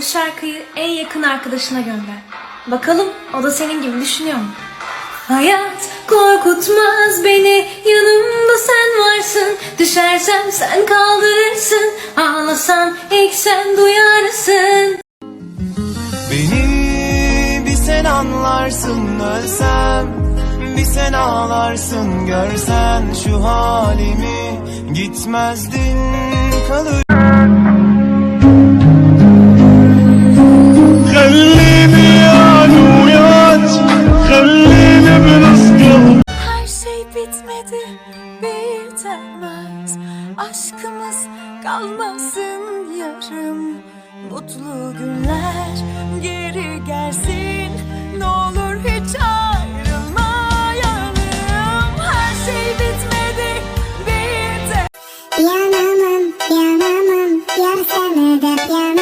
Bu şarkıyı en yakın arkadaşına gönder. Bakalım o da senin gibi düşünüyor mu? Hayat korkutmaz beni Yanımda sen varsın Düşersem sen kaldırırsın Ağlasam ilk sen duyarsın Beni bir sen anlarsın ölsem Bir sen ağlarsın görsen şu halimi Gitmezdin kalır bitmedi bitemez Aşkımız kalmasın yarım. Mutlu günler geri gelsin. Ne olur hiç ayrılmayalım. Her şey bitmedi bite Yanamam yanamam. Yar sana da yanamam.